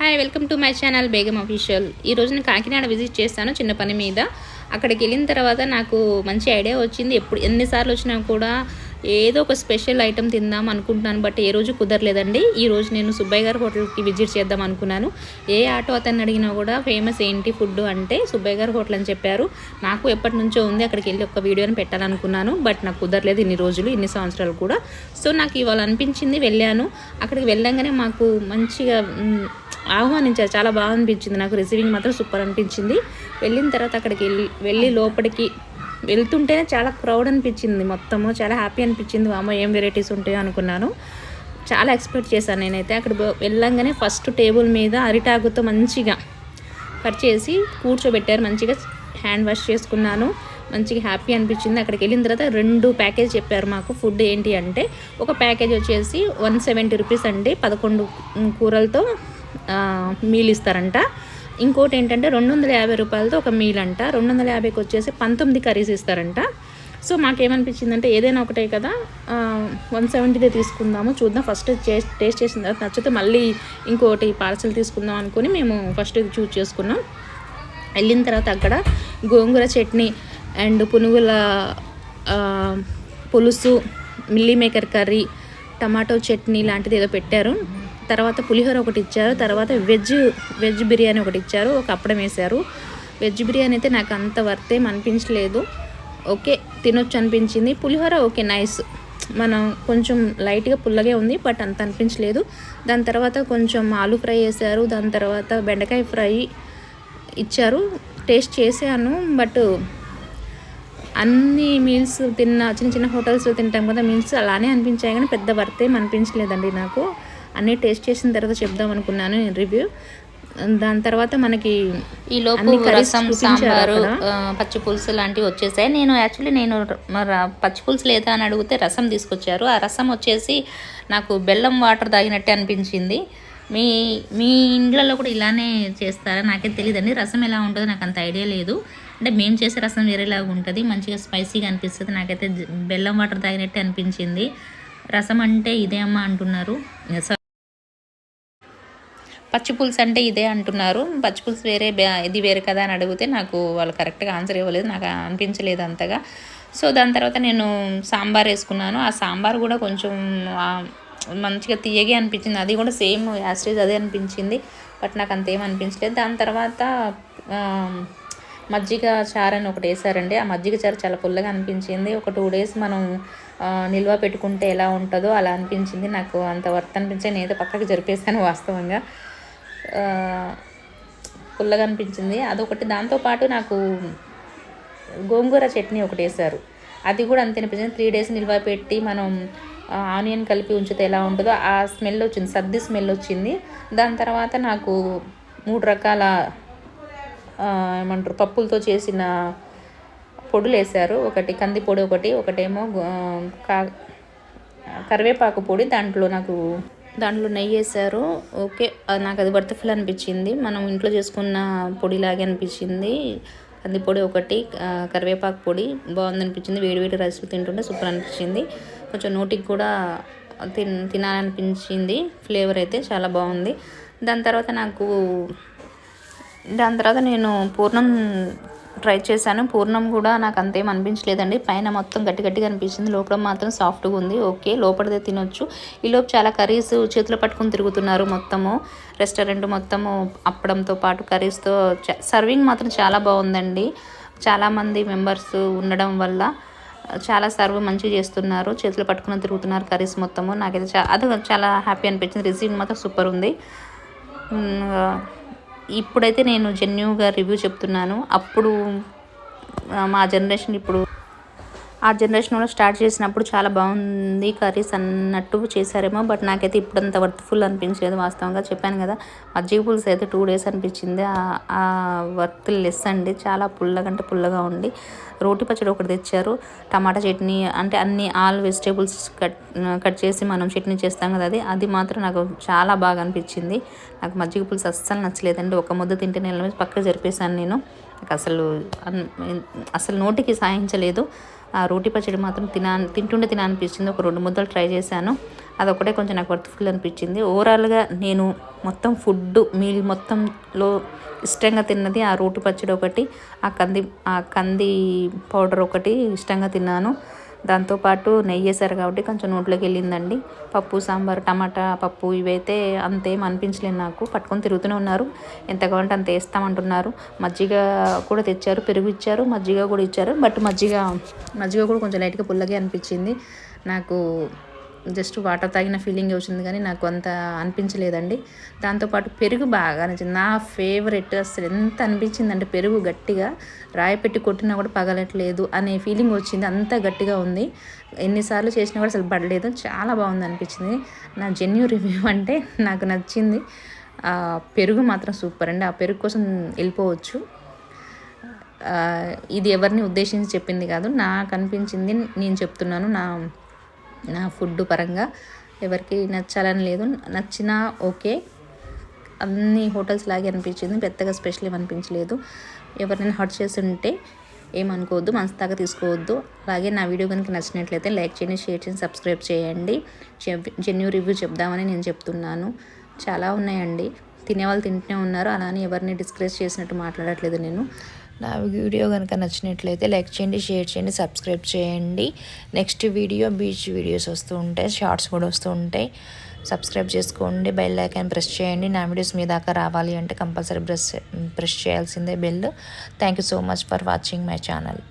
Hi welcome to my channel Begum official ఈరోజు నేను Kakinada visit చేస్తాను చిన్న పని మీద. అక్కడికి వెళ్ళిన తర్వాత నాకు మంచి ఐడియా వచ్చింది. ఎప్పుడు ఎన్నిసార్లు వచ్చినా కూడా ఏదో ఒక స్పెషల్ ఐటెం తిందాం అనుకుంటున్నాను బట్ ఏ రోజు కుదరలేదండి. ఈ రోజు నేను సుబ్బయ్య గారి హోటల్కి విజిట్ చేద్దాం అనుకున్నాను. ఏ ఆటో అతన్ని అడిగినా కూడా ఫేమస్ ఏంటి ఫుడ్ అంటే సుబ్బయ్య గారి హోటల్ అని చెప్పారు. నాకు ఎప్పటి నుంచో ఉంది అక్కడికి వెళ్ళి ఒక వీడియోని పెట్టాలనుకున్నాను బట్ నాకు కుదరలేదు ఇన్ని రోజులు ఇన్ని సంవత్సరాలు కూడా. సో నాకు ఇవాళ అనిపించింది వెళ్ళాను. అక్కడికి వెళ్ళంగానే మాకు మంచిగా ఆహ్వానించారు. చాలా బాగా అనిపించింది. నాకు రిసీవింగ్ మాత్రం సూపర్ అనిపించింది. వెళ్ళిన తర్వాత అక్కడికి వెళ్ళి వెళ్ళి లోపలికి వెళ్తుంటేనే చాలా క్రౌడ్ అనిపించింది మొత్తము. చాలా హ్యాపీ అనిపించింది. అమ్మో ఏం వెరైటీస్ ఉంటాయో అనుకున్నాను. చాలా ఎక్స్పెక్ట్ చేశాను నేనైతే. అక్కడ వెళ్ళంగానే ఫస్ట్ టేబుల్ మీద అరిటాకుతో మంచిగా కట్ చేసి కూర్చోబెట్టారు. మంచిగా హ్యాండ్ వాష్ చేసుకున్నాను. మంచిగా హ్యాపీ అనిపించింది. అక్కడికి వెళ్ళిన తర్వాత రెండు ప్యాకేజ్ చెప్పారు మాకు. ఫుడ్ ఏంటి అంటే ఒక ప్యాకేజ్ వచ్చేసి వన్ సెవెంటీ రూపీస్ అండి. పదకొండు కూరలతో మీల్ ఇస్తారంట. ఇంకోటి ఏంటంటే రెండు వందల యాభై రూపాయలతో ఒక మీల్ అంట. రెండు వందల యాభైకి వచ్చేసి పంతొమ్మిది కర్రీస్ ఇస్తారంట. సో మాకేమనిపించిందంటే ఏదైనా ఒకటే కదా వన్ సెవెంటీదే తీసుకుందాము చూద్దాం. ఫస్ట్ టేస్ట్ చేసిన తర్వాత నచ్చితే మళ్ళీ ఇంకోటి పార్సల్ తీసుకుందాం అనుకుని మేము ఫస్ట్ ఇది చూజ్ చేసుకున్నాం. వెళ్ళిన తర్వాత అక్కడ గోంగూర చట్నీ అండ్ పునుగుల పులుసు meal maker curry tomato chutney లాంటిది ఏదో పెట్టారు. తర్వాత పులిహోర ఒకటి ఇచ్చారు. తర్వాత వెజ్ వెజ్ బిర్యానీ ఒకటి ఇచ్చారు. ఒక అప్పడం వేశారు. వెజ్ బిర్యానీ అయితే నాకు అంత వర్తేం అనిపించలేదు. ఓకే తినొచ్చు అనిపించింది. పులిహోర ఓకే నైస్. మనం కొంచెం లైట్గా పుల్లగే ఉంది బట్ అంత అనిపించలేదు. దాని తర్వాత కొంచెం ఆలు ఫ్రై వేశారు. దాని తర్వాత బెండకాయ ఫ్రై ఇచ్చారు. టేస్ట్ చేశాను బట్ అన్ని మీల్స్ తిన్న చిన్న చిన్న హోటల్స్లో తింటాం కదా మీల్స్ అలానే అనిపించాయి. కానీ పెద్ద వర్తేం అనిపించలేదండి నాకు. అన్నీ టేస్ట్ చేసిన తర్వాత చెప్దాం అనుకున్నాను రివ్యూ. దాని తర్వాత మనకి ఈ లోపు రసం సాంబారు పచ్చి పులుసు లాంటివి వచ్చేసాయి. నేను యాక్చువల్లీ నేను పచ్చి పులుసు లేదా అని అడిగితే రసం తీసుకొచ్చారు. ఆ రసం వచ్చేసి నాకు బెల్లం వాటర్ తాగినట్టే అనిపించింది. మీ మీ ఇండ్లలో కూడా ఇలానే చేస్తారా? నాకే తెలియదండి రసం ఎలా ఉంటుందో నాకు అంత ఐడియా లేదు. అంటే మేము చేసే రసం వేరేలాగా ఉంటుంది. మంచిగా స్పైసీగా అనిపిస్తుంది. నాకైతే బెల్లం వాటర్ తాగినట్టే అనిపించింది. రసం అంటే ఇదే అమ్మా అంటున్నారు. పచ్చి పులుసు అంటే ఇదే అంటున్నారు. పచ్చి పులుసు వేరే ఇది వేరే కదా అని అడిగితే నాకు వాళ్ళు కరెక్ట్గా ఆన్సర్ ఇవ్వలేదు. నాకు అనిపించలేదు అంతగా. సో దాని తర్వాత నేను సాంబార్ వేసుకున్నాను. ఆ సాంబార్ కూడా కొంచెం మంచిగా తీయగే అనిపించింది. అది కూడా సేమ్ యాస్టేజ్ అదే అనిపించింది. బట్ నాకు అంతేం అనిపించలేదు. దాని తర్వాత మజ్జిగ చారు అని ఒకటి వేసారండి. ఆ మజ్జిగ చారు చాలా పుల్లగా అనిపించింది. ఒక టూ డేస్ మనం నిల్వ పెట్టుకుంటే ఎలా ఉంటుందో అలా అనిపించింది. నాకు అంత వర్త్ అనిపించే నేను ఏదో పక్కకి జరిపేశాను వాస్తవంగా. పుల్లగా అనిపించింది అదొకటి. దాంతోపాటు నాకు గోంగూర చట్నీ ఒకటి వేశారు. అది కూడా అంతే అనిపించింది. త్రీ డేస్ నిల్వ పెట్టి మనం ఆనియన్ కలిపి ఉంచితే ఎలా ఉంటుందో ఆ స్మెల్ వచ్చింది. సర్ది స్మెల్ వచ్చింది. దాని తర్వాత నాకు మూడు రకాల ఏమంటారు పప్పులతో చేసిన పొడులు వేశారు. ఒకటి కంది పొడి ఒకటి ఒకటేమో కా కరివేపాకు పొడి. దాంట్లో నాకు దాంట్లో నెయ్యి వేశారు. ఓకే నాకు అది వర్త్ఫుల్ అనిపించింది. మనం ఇంట్లో చేసుకున్న పొడిలాగే అనిపించింది. కంది పొడి ఒకటి కరివేపాకు పొడి బాగుంది అనిపించింది. వేడి వేడి రైస్ తింటుంటే సూపర్ అనిపించింది. కొంచెం నోటికి కూడా తిన్ తినాలనిపించింది. ఫ్లేవర్ అయితే చాలా బాగుంది. దాని తర్వాత నాకు దాని తర్వాత నేను పూర్ణం ట్రై చేశాను. పూర్ణం కూడా నాకు అంతేం అనిపించలేదండి. పైన మొత్తం గట్టి గట్టిగా అనిపించింది. లోపల మాత్రం సాఫ్ట్గా ఉంది. ఓకే లోపలదే తినొచ్చు. ఈలోపు చాలా కర్రీస్ చేతిలో పట్టుకుని తిరుగుతున్నారు మొత్తము. రెస్టారెంట్ మొత్తము అప్పడంతో పాటు కర్రీస్తో సర్వింగ్ మాత్రం చాలా బాగుందండి. చాలామంది మెంబర్స్ ఉండడం వల్ల చాలా సర్వ్ మంచిగా చేస్తున్నారు. చేతులు పట్టుకుని తిరుగుతున్నారు కర్రీస్ మొత్తము. నాకైతే చా అది చాలా హ్యాపీ అనిపించింది. రిసీవింగ్ మాత్రం సూపర్ ఉంది. ఇప్పుడైతే నేను జెన్యున్గా రివ్యూ చెప్తున్నాను. అప్పుడు మా జనరేషన్ ఇప్పుడు ఆ జనరేషన్లో స్టార్ట్ చేసినప్పుడు చాలా బాగుంది కర్రీస్ అన్నట్టు చేశారేమో బట్ నాకైతే ఇప్పుడు అంత వర్త్ఫుల్ అనిపించలేదు వాస్తవంగా చెప్పాను కదా. మజ్జిగ పులుసు అయితే టూ డేస్ అనిపించింది. ఆ- వర్త్ లెస్ అండి. చాలా పుల్లగా అంటే పుల్లగా ఉండి. రోటి పచ్చడి ఒకటి తెచ్చారు. టమాటా చట్నీ అంటే అన్ని ఆల్ వెజిటేబుల్స్ కట్ కట్ చేసి మనం చట్నీ చేస్తాం కదా అది. అది మాత్రం నాకు చాలా బాగా అనిపించింది. నాకు మజ్జిగ పులుసు అస్సలు నచ్చలేదండి. ఒక ముద్ద తింటే నేను పక్కకు జరిపేశాను నేను. నాకు అసలు అసలు నోటికి సాయించలేదు. ఆ రోటి పచ్చడి మాత్రం తినా తింటుండే తిననిపించింది ఒక రెండు ముద్దలు ట్రై చేశాను. అదొకటే కొంచెం నాకు వర్త్ఫుల్ అనిపించింది. ఓవరాల్గా నేను మొత్తం ఫుడ్ మీల్ మొత్తంలో ఇష్టంగా తిన్నది ఆ రోటి పచ్చడి ఒకటి ఆ కంది ఆ కంది పౌడర్ ఒకటి ఇష్టంగా తిన్నాను. దాంతోపాటు నెయ్యి వేసారు కాబట్టి కొంచెం నోట్లోకి వెళ్ళిందండి పప్పు సాంబార్ టమాటా పప్పు ఇవైతే అంతేం అనిపించలేదు నాకు. పట్టుకొని తిరుగుతూనే ఉన్నారు. ఎంత కావాలంటే అంత వేస్తామంటున్నారు. మజ్జిగ కూడా తెచ్చారు పెరుగు ఇచ్చారు మజ్జిగ కూడా ఇచ్చారు. బట్ మజ్జిగ మజ్జిగ కూడా కొంచెం లైట్గా పుల్లగా అనిపించింది. నాకు జస్ట్ వాటర్ తాగిన ఫీలింగ్ వచ్చింది కానీ నాకు అంత అనిపించలేదండి. దాంతోపాటు పెరుగు బాగా నచ్చింది నా ఫేవరెట్ అసలు ఎంత అనిపించింది అంటే పెరుగు గట్టిగా రాయి పెట్టి కొట్టినా కూడా పగలట్లేదు అనే ఫీలింగ్ వచ్చింది. అంత గట్టిగా ఉంది. ఎన్నిసార్లు చేసినా కూడా అసలు పడలేదు. చాలా బాగుంది అనిపించింది. నా జెన్యూ రివ్యూ అంటే నాకు నచ్చింది. ఆ పెరుగు మాత్రం సూపర్ అండి. ఆ పెరుగు కోసం వెళ్ళిపోవచ్చు. ఇది ఎవరిని ఉద్దేశించి చెప్పింది కాదు. నాకు అనిపించింది నేను చెప్తున్నాను. నా నా ఫుడ్ పరంగా ఎవరికి నచ్చాలని లేదు. నచ్చినా ఓకే. అన్ని హోటల్స్ లాగే అనిపించింది. పెద్దగా స్పెషల్ ఏమి అనిపించలేదు. ఎవరినైనా హర్ట్ చేసి ఉంటే ఏమనుకోవద్దు మనసుదాకా తీసుకోవద్దు. అలాగే నా వీడియో కనుక నచ్చినట్లయితే లైక్ చేయండి షేర్ చేయండి సబ్స్క్రైబ్ చేయండి. జెన్యూ రివ్యూ చెప్దామని నేను చెప్తున్నాను. చాలా ఉన్నాయండి. తినేవాళ్ళు తింటూనే ఉన్నారు. అలానే ఎవరిని డిస్కరేజ్ చేసినట్టు మాట్లాడట్లేదు నేను. నా వీడియో కనుక నచ్చినట్లయితే లైక్ చేయండి షేర్ చేయండి సబ్స్క్రైబ్ చేయండి. నెక్స్ట్ వీడియో బీచ్ వీడియోస్ వస్తూ ఉంటాయి షార్ట్స్ కూడా వస్తూ ఉంటాయి. సబ్స్క్రైబ్ చేసుకోండి బెల్ ఐకాన్ ప్రెస్ చేయండి. నా వీడియోస్ మీ దాకా రావాలి అంటే కంపల్సరీ ప్రెస్ ప్రెస్ చేయాల్సిందే bell. Thank you so much for watching my channel.